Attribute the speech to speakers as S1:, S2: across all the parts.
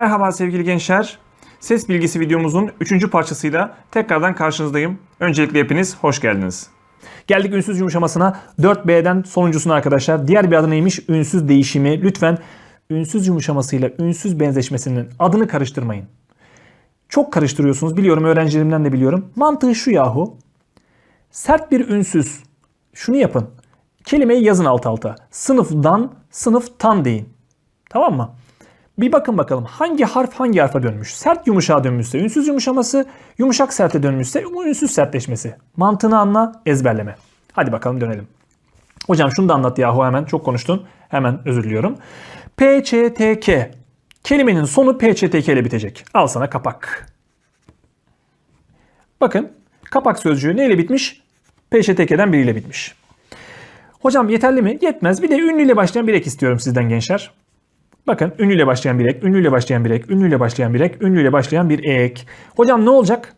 S1: Merhaba sevgili gençler. Ses bilgisi videomuzun 3. parçasıyla tekrardan karşınızdayım. Öncelikle hepiniz hoş geldiniz. Geldik ünsüz yumuşamasına 4B'den sonuncusuna arkadaşlar. Diğer bir adı neymiş? Ünsüz değişimi. Lütfen ünsüz yumuşamasıyla ünsüz benzeşmesinin adını karıştırmayın. Çok karıştırıyorsunuz biliyorum öğrencilerimden de biliyorum. Mantığı şu yahu. Sert bir ünsüz. Şunu yapın. Kelimeyi yazın alt alta. Sınıfdan sınıftan deyin. Tamam mı? Bir bakın bakalım hangi harf hangi harfa dönmüş. Sert yumuşağa dönmüşse ünsüz yumuşaması, yumuşak serte dönmüşse ünsüz sertleşmesi. Mantığını anla, ezberleme. Hadi bakalım dönelim. Hocam şunu da anlat yahu hemen çok konuştun. Hemen özür diliyorum. PÇTK. Kelimenin sonu PÇTK ile bitecek. Al sana kapak. Bakın kapak sözcüğü neyle bitmiş? PÇTK'den biriyle bitmiş. Hocam yeterli mi? Yetmez. Bir de ünlüyle başlayan bir ek istiyorum sizden gençler. Bakın ünlüyle başlayan bir ek, ünlüyle başlayan bir ek, ünlüyle başlayan bir ek, ünlüyle başlayan bir ek. Hocam ne olacak?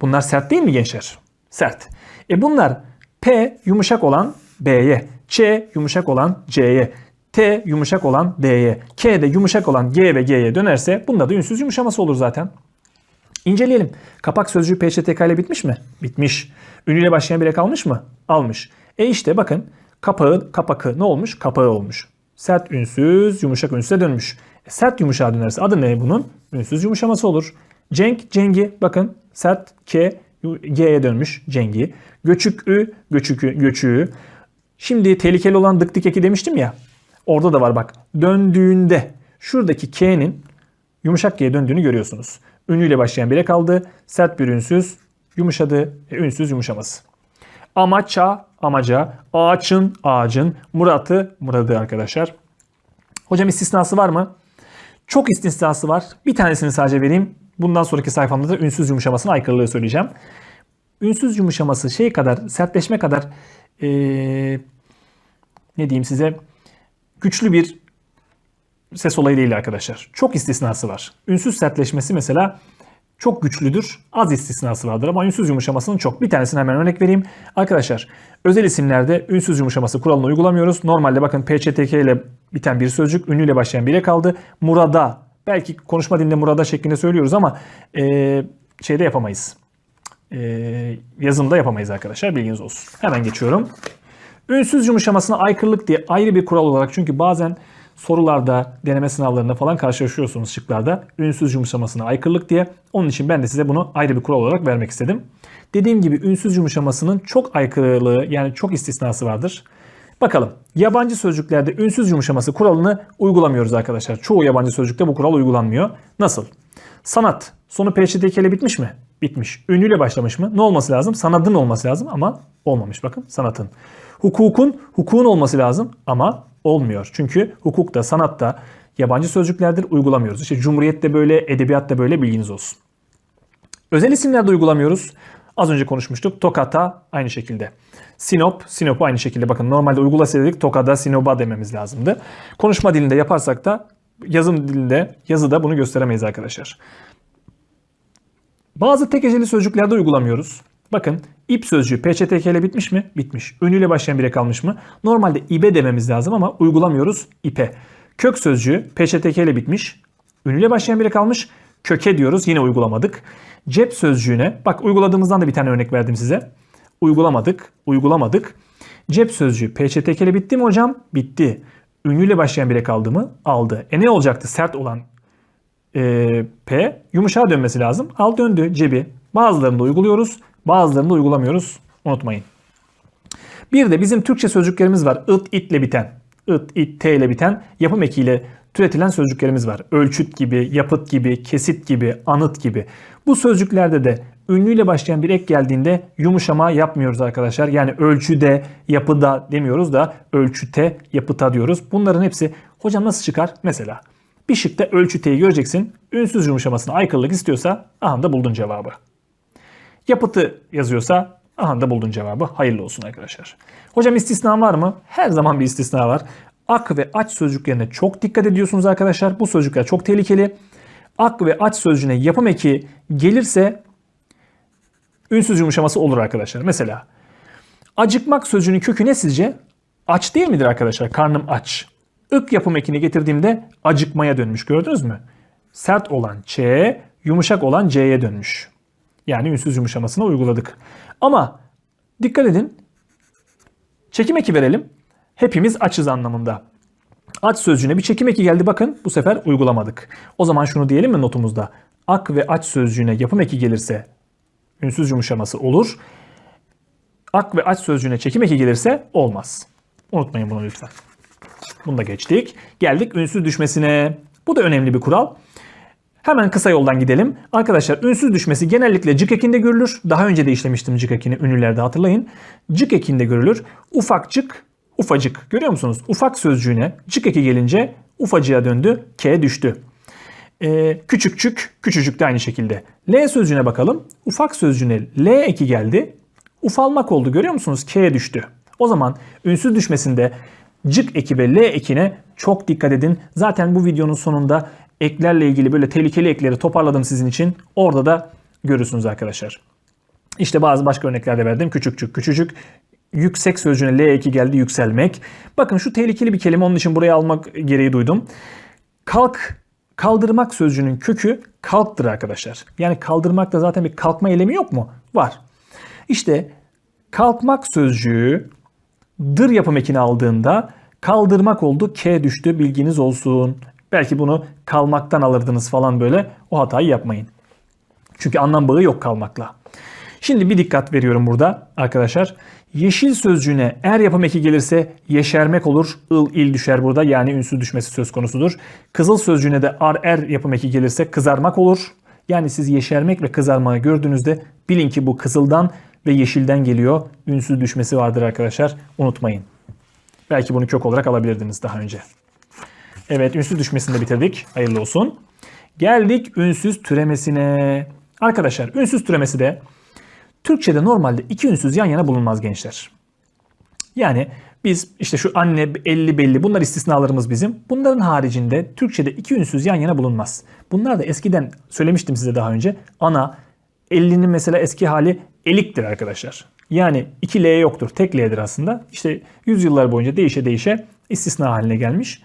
S1: Bunlar sert değil mi gençler? Sert. E bunlar P yumuşak olan B'ye, Ç yumuşak olan C'ye, T yumuşak olan D'ye, K de yumuşak olan G ve G'ye dönerse bunda da ünsüz yumuşaması olur zaten. İnceleyelim. Kapak sözcüğü PÇTK ile bitmiş mi? Bitmiş. Ünlüyle başlayan bir ek almış mı? Almış. E işte bakın kapağı, kapakı ne olmuş? Kapağı olmuş. Sert ünsüz, yumuşak ünsüze dönmüş. E, sert yumuşağa dönerse adı ne bunun? Ünsüz yumuşaması olur. Cenk, cengi bakın sert K, G'ye dönmüş cengi. Göçük ü, göçükü, göçüğü. Şimdi tehlikeli olan dık dik eki demiştim ya. Orada da var bak. Döndüğünde şuradaki K'nin yumuşak G'ye döndüğünü görüyorsunuz. Ünlüyle başlayan bir ek kaldı. Sert bir ünsüz, yumuşadı. E, ünsüz yumuşaması. Amaça, amaca, ağaçın, ağacın, muratı, muradı arkadaşlar. Hocam istisnası var mı? Çok istisnası var. Bir tanesini sadece vereyim. Bundan sonraki sayfamda da ünsüz yumuşamasına aykırılığı söyleyeceğim. Ünsüz yumuşaması şey kadar, sertleşme kadar ee, ne diyeyim size güçlü bir ses olayı değil arkadaşlar. Çok istisnası var. Ünsüz sertleşmesi mesela çok güçlüdür. Az istisnası vardır ama ünsüz yumuşamasının çok. Bir tanesini hemen örnek vereyim. Arkadaşlar özel isimlerde ünsüz yumuşaması kuralını uygulamıyoruz. Normalde bakın PÇTK ile biten bir sözcük ünlüyle başlayan bire kaldı. Murada belki konuşma dilinde murada şeklinde söylüyoruz ama e, şeyde yapamayız. E, yazımda yapamayız arkadaşlar bilginiz olsun. Hemen geçiyorum. Ünsüz yumuşamasına aykırılık diye ayrı bir kural olarak çünkü bazen sorularda, deneme sınavlarında falan karşılaşıyorsunuz şıklarda. Ünsüz yumuşamasına aykırılık diye. Onun için ben de size bunu ayrı bir kural olarak vermek istedim. Dediğim gibi ünsüz yumuşamasının çok aykırılığı yani çok istisnası vardır. Bakalım yabancı sözcüklerde ünsüz yumuşaması kuralını uygulamıyoruz arkadaşlar. Çoğu yabancı sözcükte bu kural uygulanmıyor. Nasıl? Sanat sonu ile bitmiş mi? Bitmiş. Ünlüyle başlamış mı? Ne olması lazım? Sanadın olması lazım ama olmamış bakın sanatın. Hukukun, hukukun olması lazım ama olmuyor. Çünkü hukukta, sanatta yabancı sözcüklerdir uygulamıyoruz. İşte cumhuriyette böyle, edebiyatta böyle bilginiz olsun. Özel isimlerde uygulamıyoruz. Az önce konuşmuştuk. Tokat'a aynı şekilde. Sinop, Sinop aynı şekilde. Bakın normalde uygulasaydık Tokat'a, Sinop'a dememiz lazımdı. Konuşma dilinde yaparsak da yazım dilinde, yazıda bunu gösteremeyiz arkadaşlar. Bazı tek heceli sözcüklerde uygulamıyoruz. Bakın ip sözcüğü PÇTK ile bitmiş mi? Bitmiş. Ünlüyle başlayan bire kalmış mı? Normalde ibe dememiz lazım ama uygulamıyoruz ipe. Kök sözcüğü PÇTK ile bitmiş. Ünlüyle başlayan bire kalmış. Köke diyoruz yine uygulamadık. Cep sözcüğüne bak uyguladığımızdan da bir tane örnek verdim size. Uygulamadık, uygulamadık. Cep sözcüğü PÇTK ile bitti mi hocam? Bitti. Ünlüyle başlayan bire kaldı mı? Aldı. E ne olacaktı sert olan e, P yumuşağa dönmesi lazım. Al döndü cebi. Bazılarında uyguluyoruz. Bazılarında uygulamıyoruz. Unutmayın. Bir de bizim Türkçe sözcüklerimiz var. It, itle biten. It, it, t ile biten yapım ekiyle türetilen sözcüklerimiz var. Ölçüt gibi, yapıt gibi, kesit gibi, anıt gibi. Bu sözcüklerde de ünlüyle başlayan bir ek geldiğinde yumuşama yapmıyoruz arkadaşlar. Yani ölçüde, yapıda demiyoruz da ölçüte, yapıta diyoruz. Bunların hepsi hocam nasıl çıkar? Mesela bir şıkta ölçüteyi göreceksin. Ünsüz yumuşamasına aykırılık istiyorsa aha da buldun cevabı. Yapıtı yazıyorsa aha da buldun cevabı. Hayırlı olsun arkadaşlar. Hocam istisna var mı? Her zaman bir istisna var. Ak ve aç sözcüklerine çok dikkat ediyorsunuz arkadaşlar. Bu sözcükler çok tehlikeli. Ak ve aç sözcüğüne yapım eki gelirse ünsüz yumuşaması olur arkadaşlar. Mesela acıkmak sözcüğünün kökü ne sizce? Aç değil midir arkadaşlar? Karnım aç. Ik yapım ekini getirdiğimde acıkmaya dönmüş gördünüz mü? sert olan Ç, yumuşak olan C'ye dönmüş. Yani ünsüz yumuşamasına uyguladık. Ama dikkat edin. Çekim eki verelim. Hepimiz açız anlamında. Aç sözcüğüne bir çekim eki geldi bakın bu sefer uygulamadık. O zaman şunu diyelim mi notumuzda? Ak ve aç sözcüğüne yapım eki gelirse ünsüz yumuşaması olur. Ak ve aç sözcüğüne çekim eki gelirse olmaz. Unutmayın bunu lütfen. Bunu da geçtik. Geldik ünsüz düşmesine. Bu da önemli bir kural. Hemen kısa yoldan gidelim. Arkadaşlar ünsüz düşmesi genellikle cık ekinde görülür. Daha önce de işlemiştim cık ekini ünlülerde hatırlayın. Cık ekinde görülür. Ufakcık, ufacık. Görüyor musunuz? Ufak sözcüğüne cık eki gelince ufacığa döndü. K düştü. Ee, küçükçük, küçücük de aynı şekilde. L sözcüğüne bakalım. Ufak sözcüğüne L eki geldi. Ufalmak oldu. Görüyor musunuz? K düştü. O zaman ünsüz düşmesinde cık eki ve L ekine çok dikkat edin. Zaten bu videonun sonunda eklerle ilgili böyle tehlikeli ekleri toparladım sizin için. Orada da görürsünüz arkadaşlar. İşte bazı başka örnekler de verdim. Küçükçük, küçücük. Yüksek sözcüğüne L eki geldi yükselmek. Bakın şu tehlikeli bir kelime onun için buraya almak gereği duydum. Kalk, kaldırmak sözcüğünün kökü kalktır arkadaşlar. Yani kaldırmakta zaten bir kalkma eylemi yok mu? Var. İşte kalkmak sözcüğü dır yapım ekini aldığında kaldırmak oldu K düştü bilginiz olsun. Belki bunu kalmaktan alırdınız falan böyle o hatayı yapmayın. Çünkü anlam bağı yok kalmakla. Şimdi bir dikkat veriyorum burada arkadaşlar. Yeşil sözcüğüne er yapım eki gelirse yeşermek olur. ıl il düşer burada yani ünsüz düşmesi söz konusudur. Kızıl sözcüğüne de ar er yapım eki gelirse kızarmak olur. Yani siz yeşermek ve kızarmayı gördüğünüzde bilin ki bu kızıldan ve yeşilden geliyor. Ünsüz düşmesi vardır arkadaşlar. Unutmayın. Belki bunu kök olarak alabilirdiniz daha önce. Evet ünsüz düşmesini de bitirdik. Hayırlı olsun. Geldik ünsüz türemesine. Arkadaşlar ünsüz türemesi de Türkçe'de normalde iki ünsüz yan yana bulunmaz gençler. Yani biz işte şu anne, elli belli bunlar istisnalarımız bizim. Bunların haricinde Türkçe'de iki ünsüz yan yana bulunmaz. Bunlar da eskiden söylemiştim size daha önce. Ana, ellinin mesela eski hali eliktir arkadaşlar. Yani iki L yoktur. Tek L'dir aslında. İşte yüzyıllar boyunca değişe değişe istisna haline gelmiş.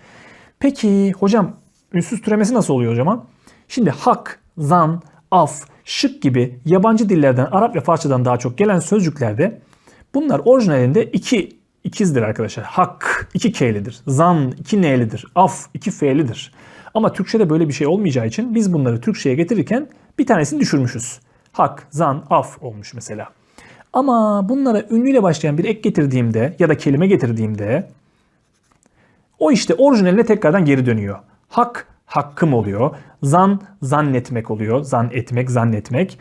S1: Peki hocam ünsüz türemesi nasıl oluyor o zaman? Şimdi hak, zan, af, şık gibi yabancı dillerden Arap ve Farsçadan daha çok gelen sözcüklerde bunlar orijinalinde iki ikizdir arkadaşlar. Hak iki K'lidir. Zan iki N'lidir. Af iki F'lidir. Ama Türkçe'de böyle bir şey olmayacağı için biz bunları Türkçe'ye getirirken bir tanesini düşürmüşüz. Hak, zan, af olmuş mesela. Ama bunlara ünlüyle başlayan bir ek getirdiğimde ya da kelime getirdiğimde o işte orijinaline tekrardan geri dönüyor. Hak hakkım oluyor. Zan zannetmek oluyor. Zan etmek, zannetmek.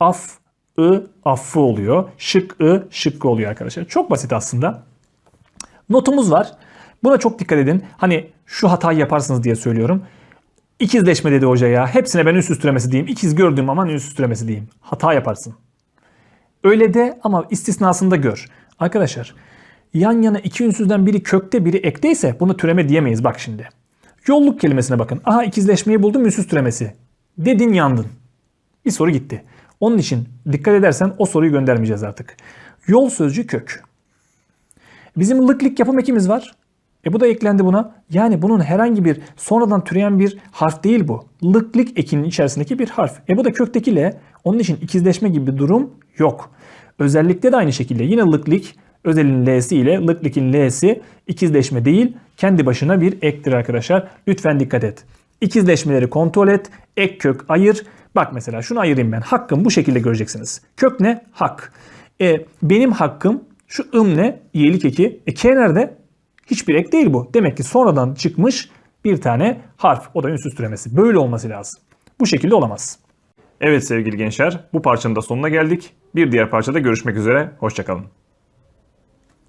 S1: Af ı affı oluyor. Şık ı şıkkı oluyor arkadaşlar. Çok basit aslında. Notumuz var. Buna çok dikkat edin. Hani şu hatayı yaparsınız diye söylüyorum. İkizleşme dedi hoca ya. Hepsine ben ünsüz türemesi diyeyim. İkiz gördüğüm aman ünsüz türemesi diyeyim. Hata yaparsın. Öyle de ama istisnasını da gör. Arkadaşlar yan yana iki ünsüzden biri kökte biri ekteyse bunu türeme diyemeyiz bak şimdi. Yolluk kelimesine bakın. Aha ikizleşmeyi buldum ünsüz türemesi. Dedin yandın. Bir soru gitti. Onun için dikkat edersen o soruyu göndermeyeceğiz artık. Yol sözcüğü kök. Bizim lıklik yapım ekimiz var. E bu da eklendi buna. Yani bunun herhangi bir sonradan türeyen bir harf değil bu. Lıklik ekinin içerisindeki bir harf. E bu da kökteki L. Onun için ikizleşme gibi bir durum yok. Özellikle de aynı şekilde yine lıklik özelin L'si ile lıklikin L'si ikizleşme değil kendi başına bir ektir arkadaşlar. Lütfen dikkat et. İkizleşmeleri kontrol et. Ek kök ayır. Bak mesela şunu ayırayım ben. Hakkım bu şekilde göreceksiniz. Kök ne? Hak. E, benim hakkım şu ım ne? İyilik eki. E K nerede? Hiçbir ek değil bu. Demek ki sonradan çıkmış bir tane harf. O da ünsüz türemesi. Böyle olması lazım. Bu şekilde olamaz.
S2: Evet sevgili gençler, bu parçanın da sonuna geldik. Bir diğer parçada görüşmek üzere, hoşçakalın.